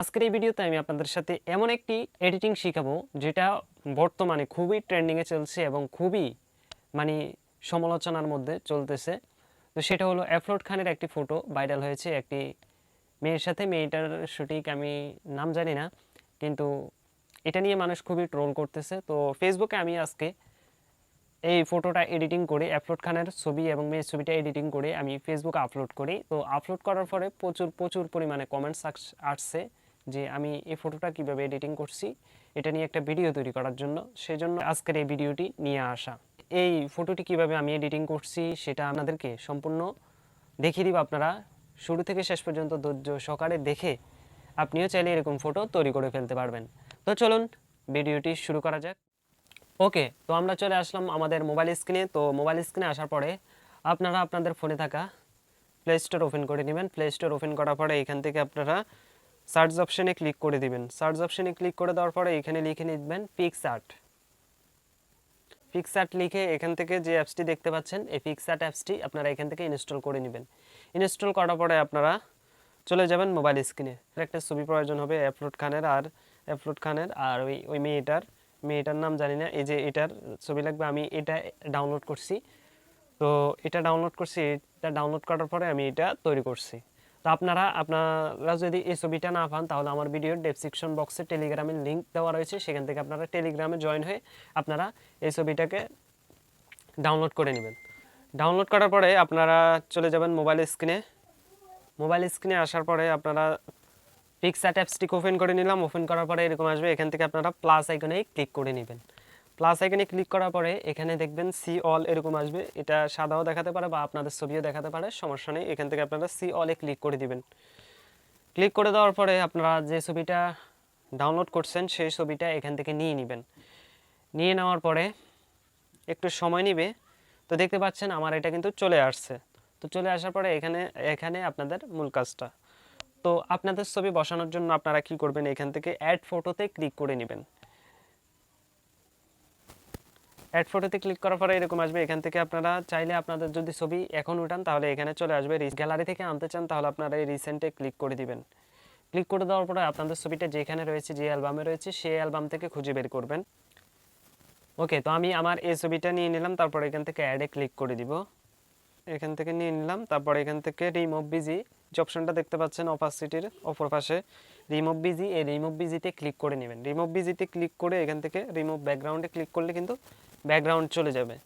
আজকের এই ভিডিওতে আমি আপনাদের সাথে এমন একটি এডিটিং শেখাবো, যেটা বর্তমানে খুবই ট্রেন্ডিংয়ে চলছে এবং খুবই মানে সমালোচনার মধ্যে চলতেছে। তো সেটা হলো অ্যাফলোড খানের একটি ফটো ভাইরাল হয়েছে একটি মেয়ের সাথে। মেয়েটার সঠিক আমি নাম জানি না, কিন্তু এটা নিয়ে মানুষ খুবই ট্রোল করতেছে। তো ফেসবুকে আমি আজকে এই ফটোটা এডিটিং করে আপলোড খানের ছবি এবং মেয়ের ছবিটা এডিটিং করে আমি ফেসবুকে আপলোড করি। তো আপলোড করার পরে প্রচুর প্রচুর পরিমাণে কমেন্টস আসছে। যে আমি এই ফটোটা কীভাবে এডিটিং করছি, এটা নিয়ে একটা ভিডিও তৈরি করার জন্য। সেজন্য আজকের এই ভিডিওটি নিয়ে আসা। এই ফটোটি কীভাবে আমি এডিটিং করছি, সেটা আপনাদেরকে সম্পূর্ণ দেখিয়ে দিব আপনারা। শুরু থেকে শেষ পর্যন্ত ধৈর্য সকালে দেখে আপনিও চাইলে এরকম ফটো তৈরি করে ফেলতে পারবেন। তো চলুন ভিডিওটি শুরু করা যাক। ওকে তো আমরা চলে আসলাম আমাদের মোবাইল স্ক্রিনে তো মোবাইল স্ক্রিনে আসার পরে আপনারা আপনাদের ফোনে থাকা প্লে স্টোর ওপেন করে নেবেন। প্লে স্টোর ওপেন করার পরে এখান থেকে আপনারা সার্চ অপশনে ক্লিক করে দিবেন। সার্চ অপশনে ক্লিক করে দেওয়ার পরে এখানে লিখে নিবেন পিকসার্ট পিকসার্ট লিখে এখান থেকে যে অ্যাপসটি দেখতে পাচ্ছেন, এই পিকসার্ট অ্যাপসটি আপনারা এখান থেকে ইনস্টল করে নেবেন। ইনস্টল করার পরে আপনারা চলে যাবেন মোবাইল স্ক্রিনে একটা ছবি প্রয়োজন হবে অ্যাপলোড খানের আর অ্যাপলোড খানের আর ওই ওই মেয়েটার। মেয়েটার নাম জানি না, এই যে এটার ছবি লাগবে, আমি এটা ডাউনলোড করছি। তো এটা ডাউনলোড করছি, এটা ডাউনলোড করার পরে আমি এটা তৈরি করছি। তো আপনারা আপনারা যদি এই ছবিটা না পান, তাহলে আমার ভিডিওর ডেসক্রিপশন বক্সে টেলিগ্রামের লিঙ্ক দেওয়া রয়েছে। সেখান থেকে আপনারা টেলিগ্রামে জয়েন হয়ে আপনারা এই ছবিটাকে ডাউনলোড করে নেবেন। ডাউনলোড করার পরে আপনারা চলে যাবেন মোবাইল স্ক্রিনে মোবাইল স্ক্রিনে আসার পরে আপনারা পিক্সার্ট অ্যাপসটি ওপেন করে নিলাম। ওপেন করার পরে এরকম আসবে। এখান থেকে আপনারা প্লাস আইকনে ক্লিক করে নেবেন। প্লাস আইকনে ক্লিক করার পরে এখানে দেখবেন সি অল এরকম আসবে। এটা সাদাও দেখাতে পারে বা আপনাদের ছবিও দেখাতে পারে, সমস্যা নেই। এখান থেকে আপনারা সি অলে ক্লিক করে দিবেন। ক্লিক করে দেওয়ার পরে আপনারা যে ছবিটা ডাউনলোড করছেন, সেই ছবিটা এখান থেকে নিয়ে নেবেন। নিয়ে নেওয়ার পরে একটু সময় নিবে। তো দেখতে পাচ্ছেন আমার এটা কিন্তু চলে আসছে। তো চলে আসার পরে এখানে এখানে আপনাদের মূল কাজটা। তো আপনাদের ছবি বসানোর জন্য আপনারা কি করবেন? এখান থেকে অ্যাড ফটোতে ক্লিক করে নেবেন। অ্যাড ফটোতে ক্লিক করার পরে এরকম আসবে। এখান থেকে আপনারা চাইলে আপনাদের যদি ছবি এখন উঠান, তাহলে এখানে চলে আসবে গ্যালারি থেকে আনতে চান, তাহলে আপনারা এই রিসেন্টে ক্লিক করে দিবেন। ক্লিক করে দেওয়ার পরে আপনাদের ছবিটা যেখানে রয়েছে, যে অ্যালবামে রয়েছে, সেই অ্যালবাম থেকে খুঁজে বের করবেন। ওকে তো আমি আমার এই ছবিটা নিয়ে নিলাম, তারপর এখান থেকে অ্যাডে ক্লিক করে দিব। এখান থেকে নিয়ে নিলাম, তারপর এখান থেকে রিমুভ বিজি যে অপশনটা দেখতে পাচ্ছেন অপাসিটির অপর পাশে রিমুভ বিজি এই রিমুভ বিজিতে ক্লিক করে নেবেন। রিমুভ বিজিতে ক্লিক করে এখান থেকে রিমুভ ব্যাকগ্রাউন্ডে ক্লিক করলে কিন্তু ব্যাকগ্রাউন্ড চলে যাবে।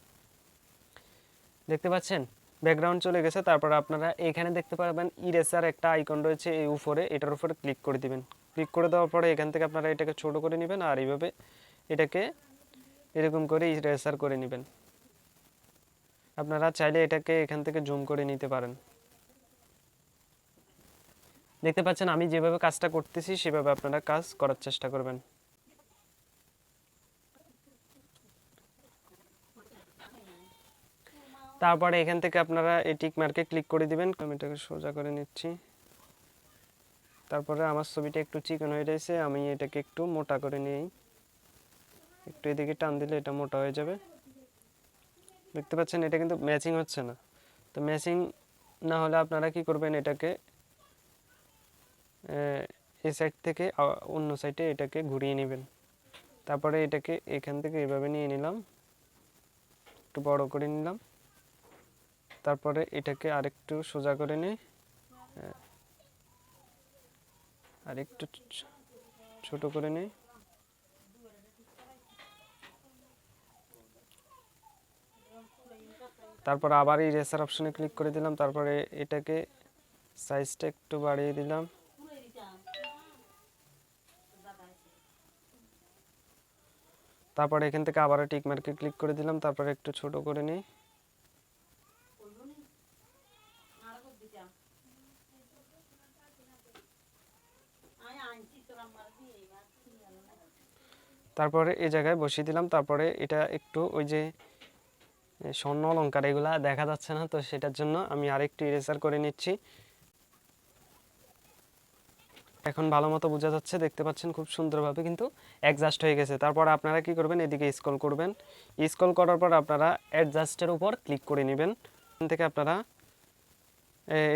দেখতে পাচ্ছেন? ব্যাকগ্রাউন্ড চলে গেছে, তারপর আপনারা এখানে দেখতে পারবেন ইরেসার একটা আইকন রয়েছে এই উপরে, এটার উপরে ক্লিক করে দিবেন। ক্লিক করে দেওয়ার পরে এখান থেকে আপনারা এটাকে ছোট করে নেবেন আর এইভাবে এটাকে এরকম করে ইরেসার করে নেবেন। আপনারা চাইলে এটাকে এখান থেকে জুম করে নিতে পারেন। দেখতে পাচ্ছেন, আমি যেভাবে কাজটা করতেছি, সেভাবে আপনারা কাজ করার চেষ্টা করবেন। তারপরে এখান থেকে আপনারা এই টিক মার্কে ক্লিক করে দিবেন। আমি এটাকে সোজা করে নিচ্ছি। তারপরে আমার ছবিটা একটু চিকন হয়ে রয়েছে, আমি এটাকে একটু মোটা করে নিই। একটু এদিকে টান দিলে এটা মোটা হয়ে যাবে। দেখতে পাচ্ছেন, এটা কিন্তু ম্যাচিং হচ্ছে না। তো ম্যাচিং না হলে আপনারা কি করবেন, এটাকে এই সাইড থেকে অন্য সাইডে এটাকে ঘুরিয়ে নেবেন। তারপরে এটাকে এখান থেকে এভাবে নিয়ে নিলাম। একটু বড় করে নিলাম। তারপরে এটাকে আরেকটু সোজা করে নিই। আরেকটু ছোট করে নিই। তারপর আবার এই রেসার অপশনে ক্লিক করে দিলাম। তারপরে এটাকে সাইজটা একটু বাড়িয়ে দিলাম। তারপরে এখান থেকে আবার টিক মার্কে ক্লিক করে দিলাম। তারপরে একটু ছোট করে নিই। তারপরে এই জায়গায় বসিয়ে দিলাম। তারপরে এটা একটু ওই যে স্বর্ণ অলঙ্কার এগুলা দেখা যাচ্ছে না, তো সেটার জন্য আমি আরেকটু ইরেজার করে নিচ্ছি। এখন ভালো মতো বোঝা যাচ্ছে, দেখতে পাচ্ছেন খুব সুন্দরভাবে কিন্তু অ্যাডজাস্ট হয়ে গেছে। তারপর আপনারা কি করবেন, এদিকে স্ক্রল করবেন। স্ক্রল করার পর আপনারা অ্যাডজাস্টের উপর ক্লিক করে নেবেন। এখান থেকে আপনারা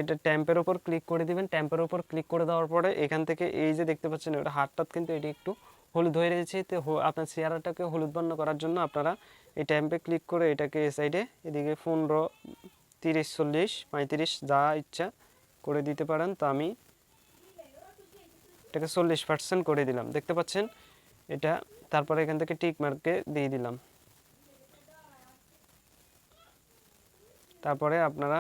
এটা ট্যাম্পের ওপর ক্লিক করে দিবেন। ট্যাম্পের ওপর ক্লিক করে দেওয়ার পরে এখান থেকে এই যে দেখতে পাচ্ছেন, ওটা হাতটাত কিন্তু এটি একটু হলুদ হয়ে রয়েছে। তো আপনার চেহারাটাকে হলুদ বর্ণ করার জন্য আপনারা এই ট্যাম্পে ক্লিক করে এটাকে এই সাইডে এদিকে পনেরো, তিরিশ, চল্লিশ, পঁয়ত্রিশ যা ইচ্ছা করে দিতে পারেন। তো আমি এটাকে চল্লিশ পার্সেন্ট করে দিলাম। দেখতে পাচ্ছেন, এটা তারপরে এখান থেকে টিক মার্কে দিয়ে দিলাম। তারপরে আপনারা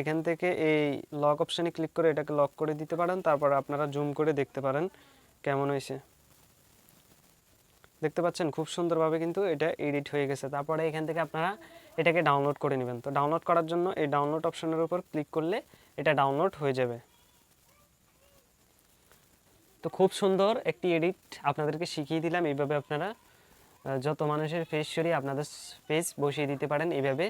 এখান থেকে এই লক অপশানে ক্লিক করে এটাকে লক করে দিতে পারেন। তারপর আপনারা জুম করে দেখতে পারেন কেমন হয়েছে। দেখতে পাচ্ছেন খুব সুন্দরভাবে কিন্তু এটা এডিট হয়ে গেছে। তারপরে এখান থেকে আপনারা এটাকে ডাউনলোড করে নেবেন। তো ডাউনলোড করার জন্য এই ডাউনলোড অপশনের উপর ক্লিক করলে এটা ডাউনলোড হয়ে যাবে। তো খুব সুন্দর একটি এডিট আপনাদেরকে শিখিয়ে দিলাম। এইভাবে আপনারা যত মানুষের ফেস সরিয়ে আপনাদের ফেস বসিয়ে দিতে পারেন। এইভাবে